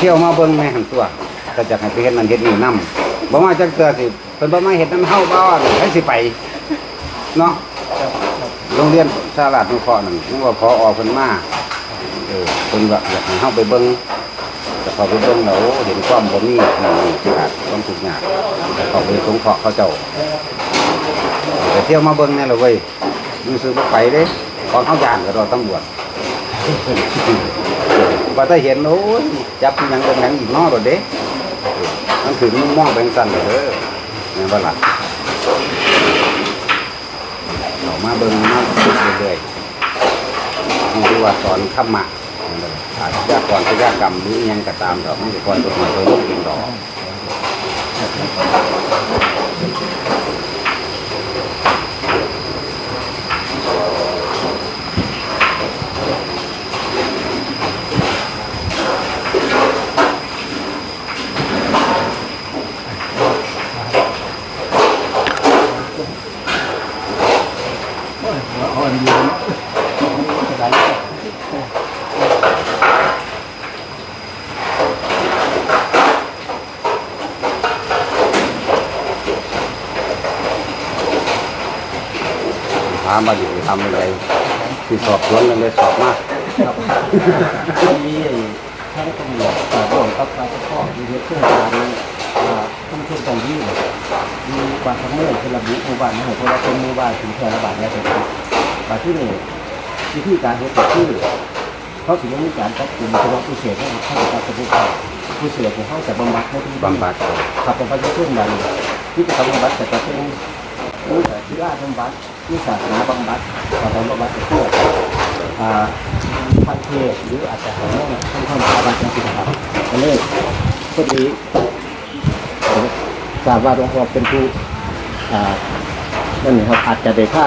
เที่ยวมาเบิ่งแม่หันตัวก็จะให้ไปเฮ็ดนั่นเฮ็ดนี่นํบ่มาจักเทื่อสิเพิ่นบ่มาเฮ็ดนำเฮาบ่ให้สิไปเนาะโรงเรียนสารานุเคราะห์นั่นนึกว่าพอเพิ่นมาเออเพิ่นว่าอยากให้เฮาไปเบิ่งแต่พอไปเบิ่งแล้วเห็นความบ่มีนั่นนี่ขาดความทุกข์ยากแต่เขาไปสงเคราะห์เขาเจ้าแต่เที่ยวมาเบิ่งแน่ล่ะเว้ยรู้สึกบ่ไปเด้ของเฮาย่านก็รอตำรวจ ว่าถ้าเห็นโอ้ยจับยังเป็นหยังอีกนอรถเด้มันถึงมุมมองเป็นสันเลยเด้อนี่ยว่าล่ะเอามาเบิ่งมาฝึกเรื่อยๆที่เรียกว่าสอนขมะนั่นแหละอาชญากรพยากรรมหรือยังก็ตามดอกมันจะคอยตัวมาตัวลูกเองดอก เอาอันเดียวนะจะได้ ถามมาอยู่ทำอะไรที่สอบสวนนั่นเลยสอบมากครับก็มีไอ้ท่านตำรวจต่อร่วมกับการปกครองมีเรื่องการอ่าท่องเที่ยวตรงนี้มีความทำเมื่อเป็นระบุหมู่บ้านนะเพราะว่าเป็นหมู่บ้านถึงแพร่ระบาดแล้วแต่บาที่นี่วิธีการเฮ็ดก็คือเขาถึงมีการจับกลุ่มเฉพาะผู้เสียให้เข้าไปการสมุทรผู้เสียของเขาจะบำบัดให้ที่บำบัดขับบำบัดจะขึ้นดันที่จะทำบำบัดแต่จะเป็น รู้แต่ที่ราชบำบัดที่ศาสนาบำบัดการบำบัดจะทั่วอ่าพันเทศหรืออาจจะของท่านท่านสถาบันจริงๆครับอันนี้พอดีผมทราบว่าหลวงพ่อเป็นผู้อ่านั่นนี่ครับอาจจะได้ค่า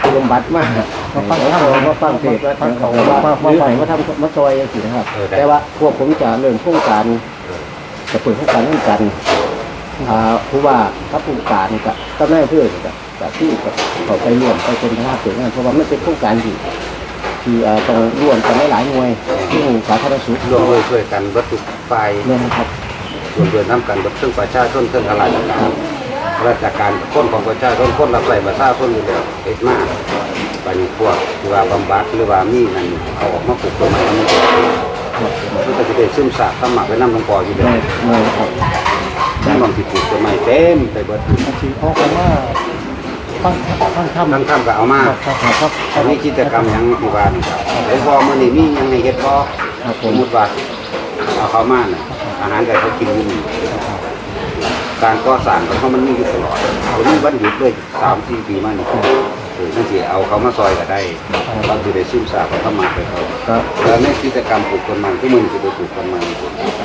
ผู้บำบัดมากมาฟังธรรมมาฟังเทศมาฟังของว่าหรือให้มาทำมาซอยอย่างนี้นะครับ แต่ว่าพวกผมจะเรื่องโครงการจะเปิดให้การเล่นกัน อ่าผู้ว่าครับผู้การกับก็แม่เพื่อนกับกับที่กับเขาไปร่วมไปเป็นคณะเปิดงานเพราะว่ามันเป็นโครงการที่ที่อ่าต้องร่วมกันหลายๆหน่วยที่สาธารณสุขรวมด้วยช่วยกันวัตถุฝ่ายเนี่ยนะครับรวมด้วยน้ำกันกับเครื่องประชาชนเครื่องข้าราชการราชการคนของประชาชนคนรับใส่ประชาชนอยู่แล้วเอ็ดมากไปนี่พวกที่ว่าบำบัดหรือว่ามีนั่นเอาออกมาปลูกต้นไม้มันมันก็จะได้ซึมซาบธรรมะไปน้ำหลวงพ่ออยู่แล้วไม่ไม่ครับ แม่บางที่ปลูกต้นไม้เต็มไปเบิดบางทีเขาก็มาฟังฟังธรรมทั้งค่ำก็เอามาครับครับครับอันนี้กิจกรรมหยังที่ว่านี่ครับหลวงพ่อมื้อนี้มีหยังให้เฮ็ดบ่ครับผสมมมุติว่าเอาเขามาน่ะอาหารก็เขากินอยู่นี่การก่อสร้างของเขามันมีอยู่ตลอดเขามีวันหยุดด้วย3 4ปีมานี่ เออนั่นสิเอาเขามาซอยก็ได้บางทีได้ซึมซาบเขามาไปเขาครับแล้วในกิจกรรมปลูกต้นไม้ที่มึงสิไปปลูกต้นไม้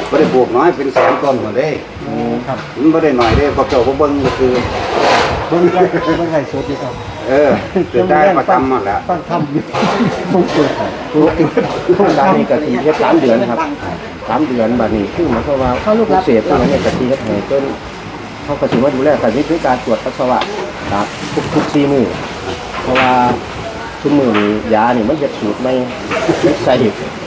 บ่ได้ปลูกน้อยเป็นแสนต้นหมดเด้อืมครับมันบ่ได้น้อยเด้พวกเจ้าบ่เบิ่งก็คือเบิ่งได้เบิ่งได้สดดีครับเออจะได้ประจำหมดแล้วฟังธรรมอยู่ผมเกิดโครงการนี้ก็ทีเฮ็ดสามเดือนครับสามเดือนบัดนี้คือหมายความว่าเขาลูกเสพตัวนี้ก็ทีเฮ็ดให้จนเขาก็สิมาดูแลกันนี่คือการตรวจปัสสาวะครับทุกทุกสี่มื้อเพ ราะว่าทุกมือนี้ยานี่มันเฮ็ดสูตรไม่มันใส่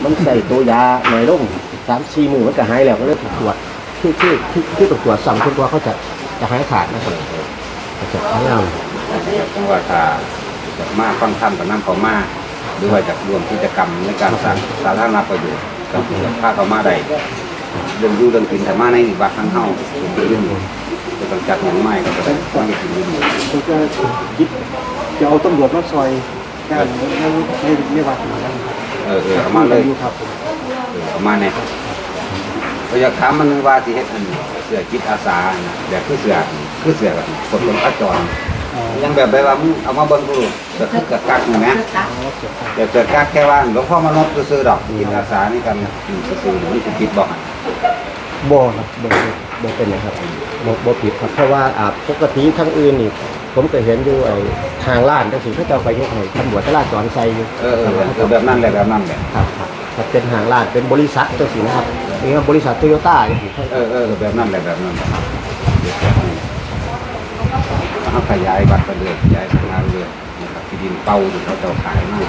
มันใส่ตัวยาหน่อยลงสามสี่มือมันก็หายแล้วก็เลยถูกตรวจคือคือคือคือต้อตรวจซ้ำจนกว่าเขาจะจะหายขาดนะครับจะพยายามว่าถ้าจะมาฟังธรรมกับน้ำเขามาหรือว่าจะรวมกิจกรรมในการสร้างสาธารณประโยชน์กับพาเขามาได้เรื่องอยู่เรื่องกินแต่มาในวัดทั้งเฮาเป็นเรื่องจะต้องจัดอย่างไม่ก็จะได้ต้องกินอยู่ดีผมก็คิด จะเอาตำรวจมาซอยกันในในในวัดนั้นเออเออเอามาเลยอยู่ครับเออเอามาเนี่ยก็อยากถามมันว่าที่เฮ็ดอันเสือจิตอาสาน่ะแบบคือเสือคือเสือกับคนลงขจรยังแบบไปว่ามึงเอามาเบิ่งกูก็คือกับกักนี่แหมเดี๋ยวเกิดการแค่ว่าหลวงพ่อมานพซื้อๆดอกยินอาสานี่กันอืมซื้อๆนี่คือคิดบอกให้บ่ครับบ่บ่เป็นนะครับบ่บ่ผิดครับเพราะว่าอ่าปกติทั้งอื่นนี่ ผมก็เห็นอยู่ไอ้ทางล้านจังซี่เขาจะเอาไปเฮ็ดให้ตำรวจจราจรใส่อยู่เออเออเออแบบนั้นแหละแบบนั้นแหละครับครับถ้าเป็นทางล้านเป็นบริษัทจังซี่นะครับนี่ว่าบริษัทโตโยต้าจังซี่เออเออแบบนั้นแหละแบบนั้นเขาขยายวัดไปเรื่อยขยายสถานเรื่อยนะครับที่ดินเป่าอยู่เขาจะเอาขายมาก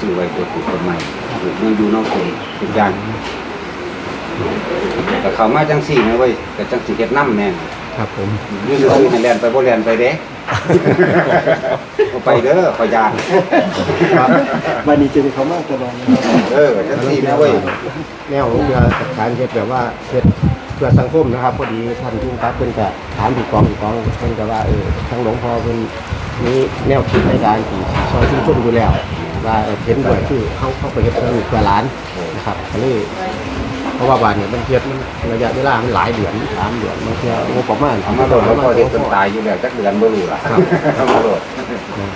ซื้อไว้ตัวปลูกต้นไม้ปลูกเมืองอยู่นอกกรุงทุกอย่างแต่เขามาจังสี่นะเว้ยก็จังสิเฮ็ดน้ำแน่น ครับผมอยืดซื้อให้แลนไปบ่แลนไปเด้บ่ไปเด้อขอยานครับวันนี้จึงเขามากตลอดนะครับเออจังสี่นะเว้ยแนวของเรือจัดการเฮ็ดแบบว่าเฮ็ดเพื่อสังคมนะครับพอดีท่านผู้ครับเพิ่นก็ถามพี่กองพี่กองเพิ่นก็ว่าเออทางหลวงพ่อเพิ่นมีแนวคิดในการที่ซอยชุมชนอยู่แล้วว่าเออเห็นด้วยคือเขาเขาไปเฮ็ดเพื่อลูกเพื่อหลานนะครับก็เลย เพราะว่าบ้านเนี่ยมันเฮ็ดมันระยะเวลามันหลายเดือนสามเดือนมันเพื่องบประมาณเอามาโดดแล้วพอเฮ็ดจนตายอยู่แล้วจักเดือนบ่รู้ล่ะเอามาโดด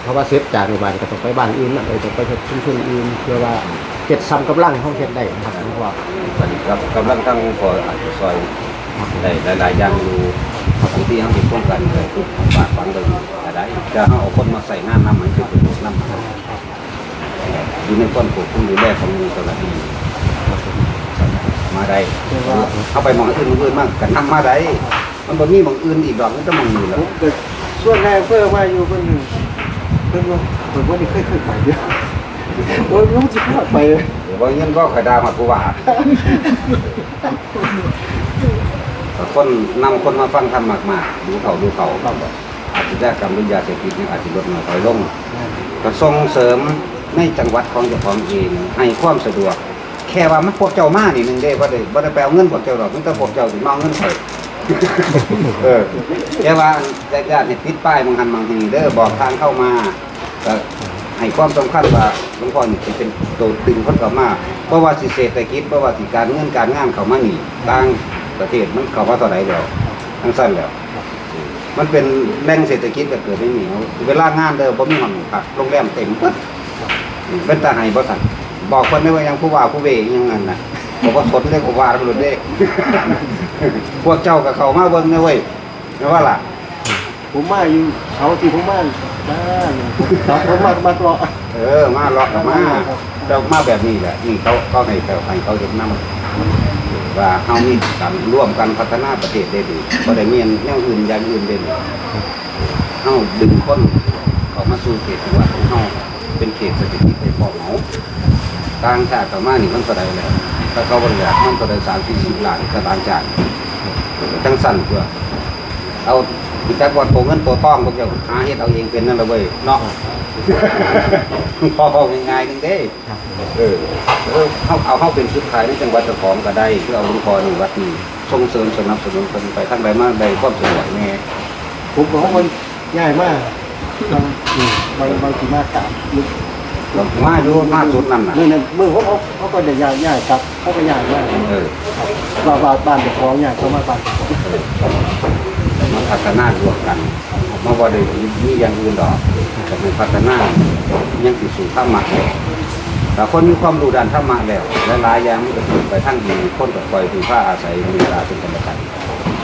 เพราะว่าเซฟจากในบ้านก็ต้องไปบ้านอื่นนะเออต้องไปเฮ็ดชุมชนอื่นเพื่อว่าเฮ็ดซ้ำกำลังเขาเฮ็ดได้นะครับเพราะว่าตอนนี้ครับกำลังทั้งพออาจจะซอยได้หลายๆอย่างอยู่บางทีเฮาเฮ็ดร่วมกันเลยฝากฟังเลยก็ได้จะเฮาเอาคนมาใส่งานนำมันคือเป็นนำอยู่ในความควบคุมดูแลของเจ้าหน้าที่ มาได้เข้าไปหมองอื่นหม้องอื่นมากกันนำมาได้มันบ่มีหมองอื่นอีกดอกมันจะมองนี่แหล้วผมเกิดส่วนแรกเพื่อว่าอยู่เพิ่นเพิ่นว่าเพิ่นว่านี่เคยเคยไปเด้อโอ้ยรู้สิพาไปเลยเดี๋ยวว่าเงินก็ขอยดามาผู้ว่าแต่คนนำคนมาฟังธรรมมากๆดูเขาดูเขาอาชญากรรมหรือยาเสพติดเนี่ยอาจจะลดน้อยถอยลงก็ส่งเสริมในจังหวัดของเจ้าของเองให้ความสะดวก แค่ว่ามันพวกเจ้ามานี่หนึ่งเด้บ่ได้บ่ได้ไปเอาเงินพวกเจ้าดอกมันแต่พวกเจ้าสิมาเอาเงินไปเออแค่ว่าญาติๆเนี่ยติดป้ายบางหันบางทีเด้อบอกทางเข้ามาก็ให้ความสำคัญว่าหลวงพ่อนี่สิเป็นตัวตึงคนเข้ามาเพราะว่าสิเศรษฐกิจเพราะว่าสิการเงินการงานเข้ามานี่ต่างประเทศมันเข้ามาเท่าไหร่แล้วทั้งสั้นแล้ว มันเป็นแหล่งเศรษฐกิจก็เกิดไม่มีเอาเวลางานเด้อบ่มีห้องพักโรงแรมเต็มปึ๊ดเป็นตาให้บ่สั่น บอกคนได้ว่ายังผู้ว่าผู้เวยังงั้นน่ะบอกว่าสนได้ก็ว่าไปหมดเด้พวกเจ้ากับเขามาเบิ่งนะเว้ยนะว่าล่ะ ผมมาอยู่เขาที่ผมมาบ้านครับผมมามาเลาะเออ มาเลาะกับมาเจ้ามาแบบนี้แหละนี่เขาเขาให้เขาให้เขาเห็นนำว่าเฮามีการร่วมกันพัฒนาประเทศได้ดีบ่ได้มีแนวอื่นอย่างอื่นเด่นเฮาดึงคนเขามาสู่เขตจังหวัดของเฮาเป็นเขตเศรษฐกิจในพอเหมา ต่างชาติเข้ามานี่มันเท่าใดแล้วถ้าเขาบริจาคมันเท่าใด30 40ล้านก็ต่างชาติจังสั่นเพื่อเอาอีจักว่าโตเงินโตทองพวกเจ้าหาเฮ็ดเอาเองเป็นนั่นแหละเว้ยเนาะพอพอง่ายๆนึงเด้ครับเออเออเขาเอาเข้าเป็นชุดขายในจังหวัดเจ้าของก็ได้เพื่อเอาหลวงพ่อในวัดนี้ส่งเสริมสนับสนุนคนไปทั้งใดมาใดความสะดวกแน่ผมบอกว่ามันง่ายมากบางอืมบางบางทีมากตาม มือเรามาอยู่มาสุดนั่นน่ะมือนั้นมือเขาเขาเขาก็จะย้ายย้ายครับเขาก็ย้ายมากเออว่าว่าบ้านเด็กของย้ายเข้ามาบ้านเจ้าของมาพัฒนารวมกันมาว่าได้มีอย่างอื่นดอกแต่เป็นพัฒนายังสิสู่ธรรมะเลยแต่คนมีความรู้ด้านธรรมะแล้วและหลายอย่างมันก็ถูกไปทั้งดีคนก็ปล่อยถึงผ้าอาศัยมีเวลาเป็นธรรมชาติ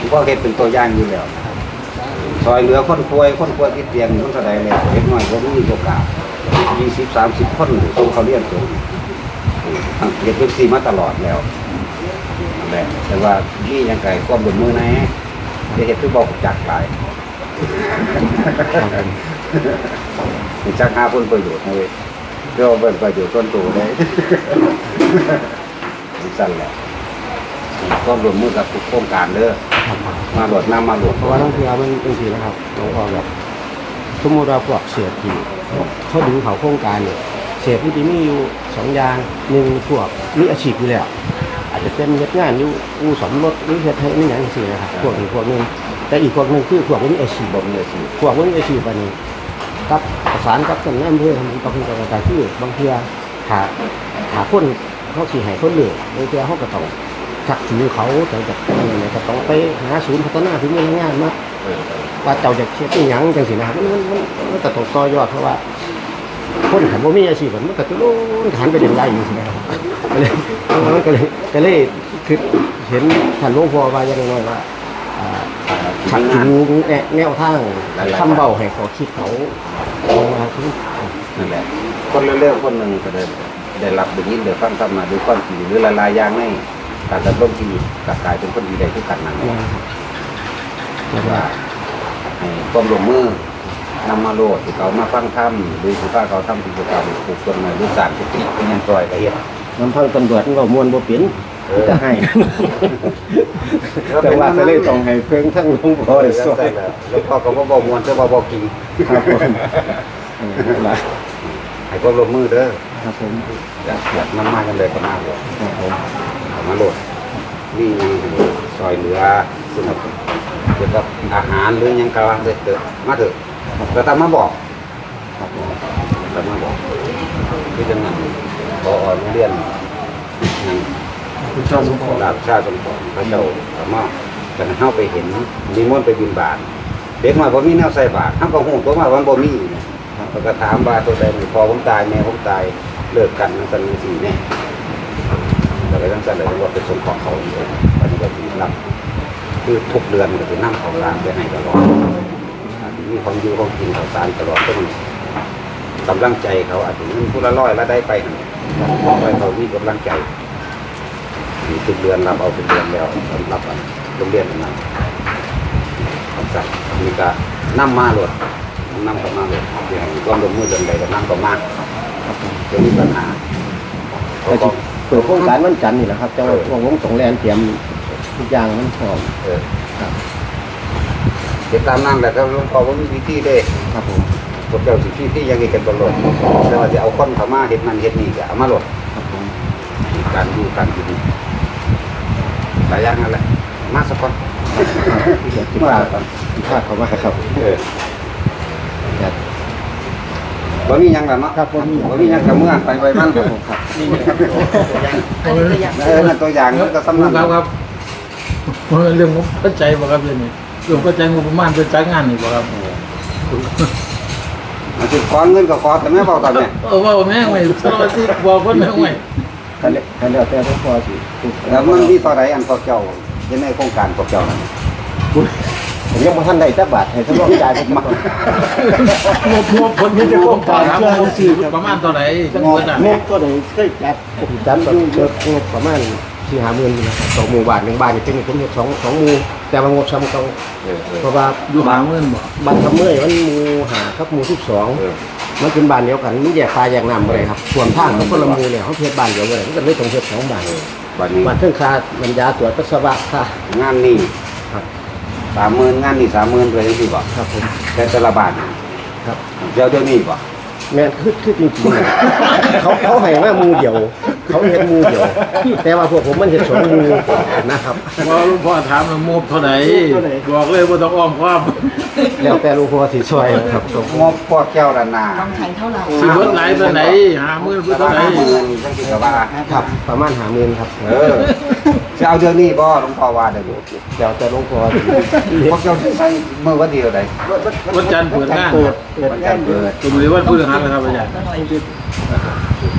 เพราะเฮ็ดเป็นตัวอย่างอยู่แล้วซอยเหลือคนป่วยคนป่วยติดเตียงคนแสดงแล้วเล็กน้อยก็มีโอกาส ยี่สิบสามสิบคนส่งเขาเรียนสูงทางเรียนเป็นสี่มาตลอดแล้วแต่ว่านี่ยังไงความบนมือแน่จะเห็นคือบอกจักหลายจักหาผลประโยชน์นะเว้ยเรื่องเป็นประโยชน์ต้นตัวได้สั้นแหละก็รวมมือกับโครงการเด้อมาหลดน้ำมาหลดเพราะว่าต้องเที่ยวมันเป็นทีนะครับหลวงพ่อแบบ สมมติเราพวกเสียทีเขาดึงเขาโครงการเนี่ยเสียที่มีอยู่สองอย่างหนึ่งพวกมีอาชีพอยู่แล้วอาจจะเป็นเฮ็ดงานอยู่อู่สมรถหรือเฮ็ดให้นี่อย่างสี่นะครับพวกนี้พวกหนึงแต่อีกพวกหนึงคือพวกมีอาชีพบ่มีอาชีพพวกมีอาชีพอันนี้กับประสานกับท่านนายอำเภอทำกับเพื่อนกับการคือบางเทีหาหาคนเขาสิให้คนเหลือบางเทีเขาก็ต้องชักจูงเขาแต่จากนั้นก็ต้องไปหาศูนย์พัฒนาถึงเงินงานมา ว่าเจ้าจะเช็ดอีหยังจังสินะครับมันมันมันมันก็ต้องต่อยอดเพราะว่าคนขันว่ามีอาชีพมันก็จะลุ้นหันไปเด่นได้อยู่สินะครับก็เลยมันก็เลยก็เลยคือเห็นท่านหลวงพ่อว่าอย่างน้อยๆว่าอ่าชักจูงแนะแนวทางทำเบาให้เขาคิดเขาเอามาคือนั่นแหละคนเร็วๆคนหนึ่งก็ได้ได้รับได้ยินได้ฟังธรรมะด้วยความจริงหรือหลายๆอย่างในการดำรงชีวิตกกลายเป็นคนดีได้ทุกกันนั่นแหละนะครับแต่ว่า ให้ความร่วมมือนำมาโลดที่เขามาฟังธรรมหรือสิพาเขาทำกิจกรรมปลูกต้นไม้หรือสร้างกุฏิเป็นอยังปล่อยก็เฮ็ดน้ำพังตำรวจมันก็มวนบ่เปลี่ยนเออจะให้ แต่ว่าจะเลยต้องให้เพิ่งทั้งหลวงพ่อได้สวยแล้วพ่อก็บ่บ่มวนแต่ว่าบ่กินครับผมเออหลายให้ความร่วมมือเด้อครับผมอยากอยากนำมากันเลยก็มาเลยครับผมเอามาโหลดนี่ยังซอยเหลือสนับ เกี่ยวกับอาหารหรือหยังกะว่าเด้อเด้อมาเถอะแล้วตามมาบอกครับผมตามมาบอกที่จังนั้นพอโรงเรียนนั่น คุณชอบสมพรลาบชาสมพรพระเจ้าสามารถกันเฮาไปเห็นนิมนต์ไปบินบาตเด็กมาบ่มีแนวใส่บาตรเฮาก็ฮู้ตัวมาว่ามันบ่มีแล้วก็ถามว่าตัวใดนี่พอผมตายแม่ผมตายเลิกกันจังซั่นจังซี่แน่แล้วก็จังซั่นเลยว่าเป็นสมของเขาอีกปฏิบัติรับ คือทุกเดือนก็สินำของร้านไปให้ตลอดมีของอยู่ของกินของสารตลอดต้องกำลังใจเขาอาจจะเงินผู้ละร้อยละได้ไปนั่นบอกให้เขามีกำลังใจมีทุกเดือนรับเอาทุกเดือนแล้วสำหรับอันโรงเรียนนั้นคำสั่งมีการนำมาเลยนำเข้ามาเลยอย่างความร่วมมือเดินใดก็นำเข้ามาครับผมจะมีปัญหาก็สิเปิดโครงการวันจันทร์นี่แหละครับจังหวัดวงสงแลนเตรียม ทุกอย่างมันพร้อมเออครับเก็บตามนั่งแต่ถ้าหลวงพ่อว่ามีวิธีเด้ครับผมพวกเจ้าสิที่ที่ยังเห็นกันตลอดแต่ว่าจะเอาคนเข้ามาเห็นนั่นเห็นนี่ก็เอามาโหลดครับผมการอยู่การกินหลายอย่างนั่นแหละมาสักคนเดี๋ยวที่พาที่พาเขามาครับเออครับบ่มีหยังแล้วเนาะครับบ่มีบ่มีหยังกับเมื่อไปไปมันครับผมครับอันนี้ตัวอย่างเออนั่นตัวอย่างมันก็สำคัญครับครับมัน เรื่องงบปัจจัยบ่ครับเรื่องนี้เรื่องปัจจัยงบประมาณเป็นจ้างงานนี่บ่ครับมันสิขอเงินก็ขอแต่แม่บอกตอนเนี้ยเออว่าแม่งไม่สวัสดีบอกคนแม่งไม่คันเดียวคันเดียวแต่หลวงพ่อสิแล้วมันมีต่อใดอันพวกเจ้าอยู่ในโครงการพวกเจ้านั่นผมยังบ่ทันได้จักบาทให้ทดลองจ่ายไปก่อนงบงบผลที่จะต้องต่อครับงบสี่ประมาณเท่าไหร่จังหวัดอะงบก็ได้เคยจัดจัดอยู่เยอะงบประมาณ สี่ห้าหมื่นนี่นะครับสองหมู่บาทหนึ่งบาทนี่เป็นผมเฮ็ดสองสองหมู่แต่ว่างบซ้ำเขาเออเออเพราะว่าอยู่หาเงินบ่บ้านทำเมื่อยมันหมู่หาครับหมู่สิบสองเออมันเป็นบ้านเดียวกันมันแยกฟ้าแยกน้ำอะไรครับส่วนทางกับคนละหมู่เนี่ยเขาเฮ็ดบ้านเดียวกันมันก็เลยต้องเฮ็ดสองบ้านบัดนี้บ้านเครื่องคาบรรยาตรวจปัสสาวะค่ะ งานนี้ครับ สามหมื่นงานนี้สามหมื่นเลยจังซี่บ่ครับผมแต่แต่ละบาทครับ เดี๋ยวเดี๋ยวนี้บ่แม่นคือคือจริงๆเนี่ยเขาเขาให้มาหมู่เดียว เขาเฮ็ดหมู่เดียว แต่ว่าพวกผมมันเฮ็ดสองหมู่นะครับว่าหลวงพ่อถามว่างบเท่าไหร่ บอกเลยว่าต้องอ้อมความแล้วแต่หลูกพ่อสิช่วยครับผมงบพวกเจ้าละนาต้องใช้เท่าไหร่สิเบิดหลายปานไหนหาเงินเพิ่นแต่เท่าว่าไหร่ห้าหมื่นจังซี่ก็ว่าครับ ประมาณหาหมื่นครับเออจะเอาเดี๋ยวนี้บ่หลวงพ่อว่าได้บ่เดี๋ยวแต่หลวงพ่อสิพวกเจ้าสิใช้มื้อวันเดียวใดวันจันทร์เปิดงานเปิดเปิดวันงาจันนทร์เปิดคุณวันพฤหัสนะครับอาจารย์ก็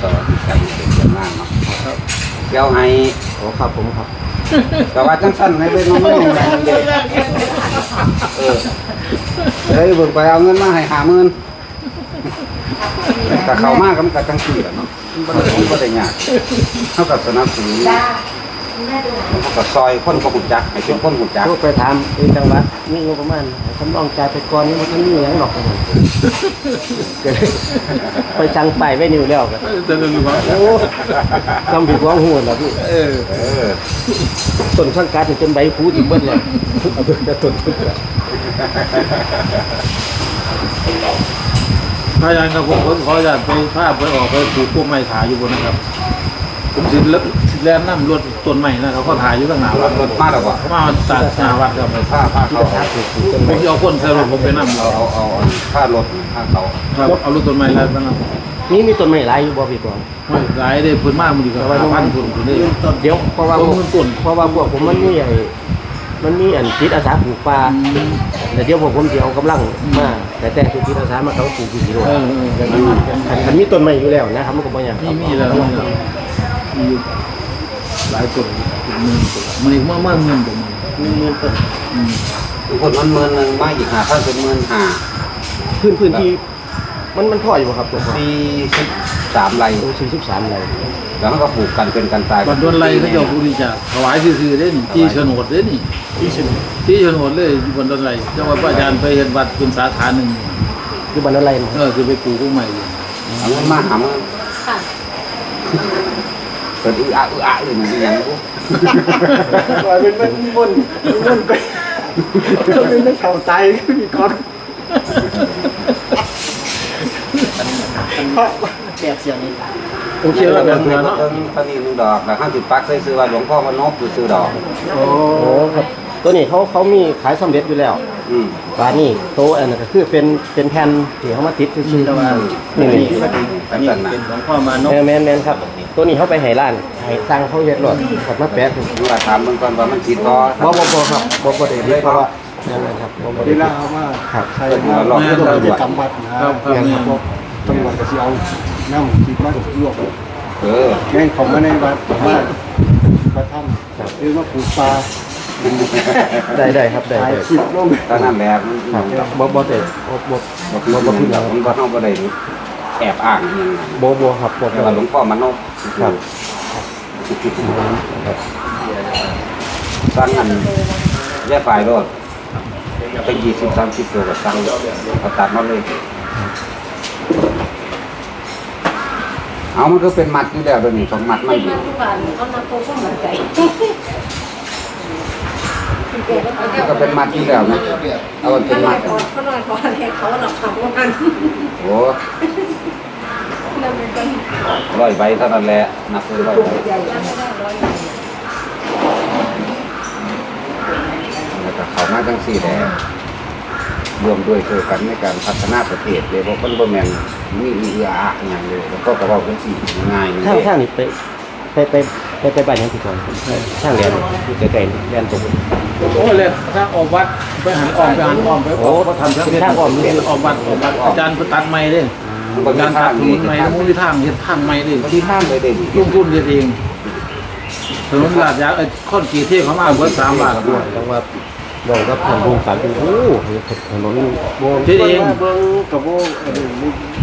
ต่อยสุดสวัสดิการเป็นอย่างมากเนาะเดี๋ยวให้โอ้ครับผมครับแต่ว่าจังสั้นให้เป็นน้องๆแรงเด็กเออเฮ้ยเบิ่งไปเอาเงินมาให้หาเงินแต่เขามากก็มันก็จังสี่แหละเนาะมันก็ได้ยากเท่ากับสนับสนุน เท่ากับซอยคนบ่ฮู้จักให้เป็นคนฮู้จักโทรไปถามเองจังหวัดมีงบประมาณทำรองจ่ายไปก่อนนี่มันมีหยังหรอกผมก็เลยไปสั่งป้ายไว้นิ้วแล้วก็จะรู้ว่าโอ้ทำผิดหวังหูแล้วพี่เออเออต้นสังกัดนี่จนใบพูดอีกเบิดเลยเอาเบิดแต่ต้นสังกัดพยานกับผมผมขออนุญาตไปภาพไปออกไปปลูกพวกไม้ถ่ายอยู่บนนะครับผมสิเลสิ แลนน้ำรถต้นไม้นะเขาก็ถ่ายอยู่ตั้งหนารวัถดรถมาแล้วบ่เขามาตัดหนาวัดครับผ้าผ้าเขาเอาผมจะเอาคนใส่รถผมไปนั่งเอาเอาเอาผ้ารถผ้าเขาครับเอารถต้นไม้แล้วตั้งนั้นนี่มีต้นไม้หลายอยู่บ่พี่กองไม่หลายได้พื้นมากมันดีกว่าพันทุนทุนได้เดี๋ยวเพราะว่าลงทุนต้นเพราะว่าพวกผมมันมีไอ้มันมีอันจิตอาสาปลูกป่าแต่เดี๋ยวพวกผมจะเอากำลังมาแต่แต่คือจิตอาสามาเขาปลูกอยู่ที่โน่นเออเออแบบนั้นคันคันมีต้นไม้อยู่แล้วนะครับมันก็บ่ยากนี่มีแล้วมีแล้วมีอยู่ หลายต้นเป็นหมื่นต้นมันอีกมากมากเงินผมมันมีต้นอืมทุกคนมันหมื่นหนึงมาอีก5,000เป็นหมื่นห้าพื้นพื้นที่มันมันพ่ออยู่บ่ครับตัวพ่อสี่สิบสามไร่โอ้43ไร่แล้วมันก็ปลูกกันเป็นกันตายบัดโดนไล่เขาจะเอาผู้ที่จะถวายซื่อๆได้นี่ที่โฉนดได้นี่ที่โฉนดที่โฉนดเลยบนโดนไล่จังหวัดพระอาจารย์ไปเห็นวัดเป็นสาขาหนึ่งคือบ้านอะไรเออคือไปปลูกพวกใหม่อยู่เอาเงินมาหามัน ค่ะไปปิดอืออะอื้ออะอื้อมันเป็นหยังบ่ว่าเป็นมันมันมันไปเขาเป็นนักข่าวตายมีก้อนเสียบเสียงนี่โอเคแล้วแบบนี้เนาะตอนนี้หนึงดอกแล้วห้าสิบปักใส่ซื้อว่าหลวงพ่อมานพอยู่ซื้อดอก โอ้ครับ ตัวนี้เขาเขามีขายสำเร็จอยู่แล้ว อืม บานี่โตะอันนั้นก็คือเป็นเป็นแผ่นที่เขามาติดชื่อๆแล้วว่านี่นี่อันนั้นน่ะเป็นหลวงพ่อมานพแม่นแม่นแม่นครับ ตัวนี้เขาไปให้ร้านให้สั่งเขาเฮ็ดรถขัดมาแปะถูกดูว่าถามเบิ่งก่อนว่ามันสิต่อบ่บ่บ่ครับบ่บ่ได้เลยเพราะว่านั่นแหละครับบ่บ่ได้เวลาเอามาครับ ใช้มาลองให้เราไปกำมัดนะครับครับแม่นพวกตำรวจก็สิเอาน้ำที่มาลวกเออแม่งเขามาในวัดบ้านวัดถ้ำหรือว่าปลูกปลา ได้ได้ครับได้ถ่ายได้คลิปลงตอนนั้นแหละมันครับมันบ่บ่ได้บ่บ่บ่คือบ่บ่บ่คืคืออเราเรามันบ่เฮาบ่ได้แอบอ้างอิหยังบ่บ่ครับบ่แต่ว่าหลวงพ่อมานพครับสร้างอันแย่ฝ่ายรถไป20 30ตัวก็สั่งเอาตัดมาเลย เอามันก็เป็นมัดอยู่แล้วเดี๋ยวนี้ต้องมัดมันอยู่ทุกวันเขามาโตก็เหมือนไก่มัน ก็เป็นมัดอยู่แล้วนะเอามันเป็เขานหน่มัอยดขอเขาหน่อยขอให้เขาหลับคำว่ามันโอ้นั่นเป็นคนร้อยใบเท่านั้นแหละนับเลยร้อยใบใหญ่ยังไม่ได้ร้อยแล้วก็เขามาจังสี่แหละรวมด้วยช่วยกันในการพัฒนาประเทศเลยเพราะคนบ่แม่นมีมีเอื้ออาอหย่างเลยแล้วก็กระเป๋าจังสี่ง่ายๆนี่ทางเด้ทางนี้ไปไปไป ไปไปบ้านยังสิก่อนทางเรียนอยู่ใกล้ๆเรียนตรงโอ้เลยถ้าออกวัดไปหันออกไปหันออกไปโอ้ก็ทำทั้งเป็นทางอ้อมนี่ออกวัดออกวัดอาจารย์ก็ตัดไม้เด้มันบ่อามีจารย์ทาตังดถนนี้นไม้แล้วมุ้ยทางเฮ็ดทางไม้เด้บ่มีทางเลยเด้นี่ลุ่มทุนเฮ็ดเองถนนลาดยางไอ้ค้อนกรีตเทเขามาเบิด3บาทด้วยจังว่าบอกกับท่านผู้การเป็นโอ้ถนนบ่เฮ็ดเองเบิ่งกับโบเออ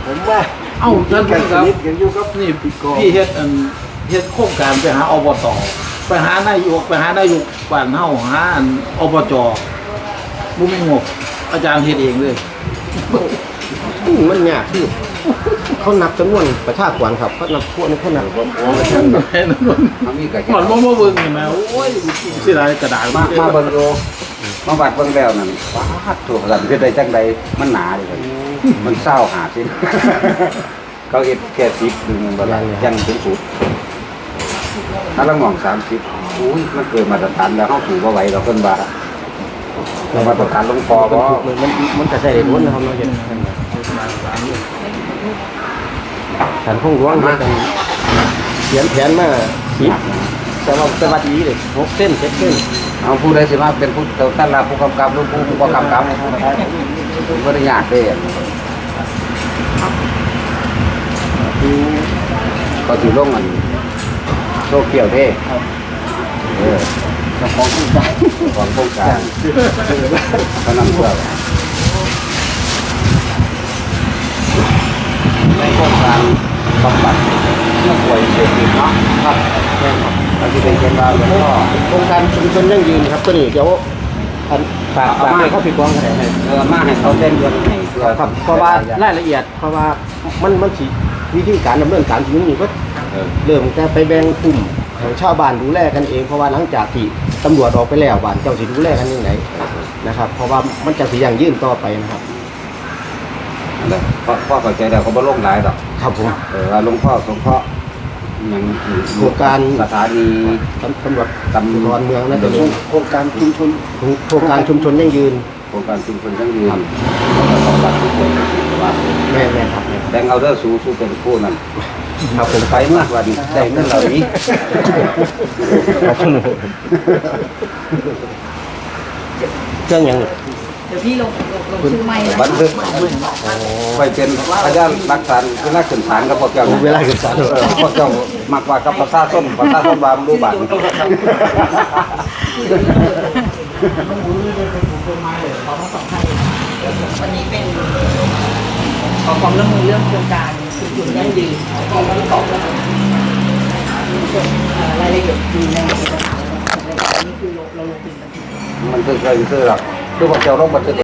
ผมว่าเอ้าท่านกัผู้นสครับนิทกันอยู่กับนี่พี่เฮ็ดอันเฮ็ดโครงการไปหาอบตไปหานายกไปหานายกบ้านเฮาหาอันอบจบ่มีงบอาจารย์เฮ็ดเองเลย มันยากที่เขานับจำนวนประชากรครับเขานับพวกนี้เขานับแม่นบ่มันมีก็ก่อนบ่มาเบิ่งนี่แม่โอ้ยสิได้กระดาษมามาเบิ่งดูมาวัดเบิ่งแล้วนั่นว้าดถูกกันคือได้จังใดมันหนาเลยครับมันเศร้าหาสิเขาเฮ็ดแค่10ดึงบ่ได้ยังถึงสุด ถ้าเรามอง30อุ้ยมันเกินมาตรฐานแล้วเฮาถูกบ่ไหวดอกเพิ่นว่าเรามาตรฐานหลวงพ่อบ่มันมันมันจะใส่ได้ล้วนนะครับเนาะเฮ็ดท่านคงหลวงเฮ็ดกันเขียนแผนมาสิบแต่ว่าแต่ว่าดีเลย6เส้น7เส้นเอาผู้ใดสิมาเป็นผู้ต้านรับผู้กำกับหรือผู้ผู้กำกับบ่ได้ยากเด้ก็สิลงอันโซเกียวเด้เออของผู้การของโครงการเขานำเพื่อในโครงการบำบัดผู้ป่วยเสพติดเนาะครับแม่นครับเราจะได้เห็นว่าหลวงพ่อโครงการชุมชนยั่งยืนครับตัวนี้เดี๋ยวอันฝากฝากให้เขาผิดกองกันให้เออมาให้เขาเต้นเดือนให้เพื่อครับเพราะว่ารายละเอียดเพราะว่ามันมันสิวิธีการดำเนินการที่นี่ก็ เออเริ่มแต่ไปแบ่งกลุ่มให้ชาวบ้านดูแลกันเองเพราะว่าหลังจากที่ตำรวจออกไปแล้วบ้านเจ้าสิดูแลกันยังไงนะครับ เพราะว่ามันจะสิยังยืนต่อไปนะครับนั่นแหละพ่อพ่อเข้าใจแล้วเขาบ่ลงหลายดอกครับผมเออว่าหลวงพ่อสงเคราะห์อย่างโครงการ สถานี ตำตำรวจตำภูธรเมืองนั่นเองโครงการชุมชนโครงการชุมชนยั่งยืน โครงการชุมชนยั่งยืนแล้วก็ของรัฐทุกคนว่าแม่แม่ครับแม่ครับแบ่งเอาเด้อสู่สู่เป็นผู้นั้น ครับผมไปเมื่อวันได้เงินเหล่านี้ขอบคุณเครื่องหยังเดี๋ยวพี่ลงลงลงชื่อไม่นะบันทึกไปเป็นพยานหลักฐานเวลาขึ้นศาลกับพวกเจ้านะเวลาขึ้นศาลเออพวกเจ้ามักว่ากับประชาชนประชาชนว่ามันรู้บ้านวันนี้เป็นขอความร่วมมือเรื่องโครงการ ชุมชนยั่งยืนของเราตอบรายละเอียดอยู่ในเอกสารนี้คือเราลงทุนบันทึกมันคือเคยซื้อหรอกคือพวกเจ้าลงบันทึกเอ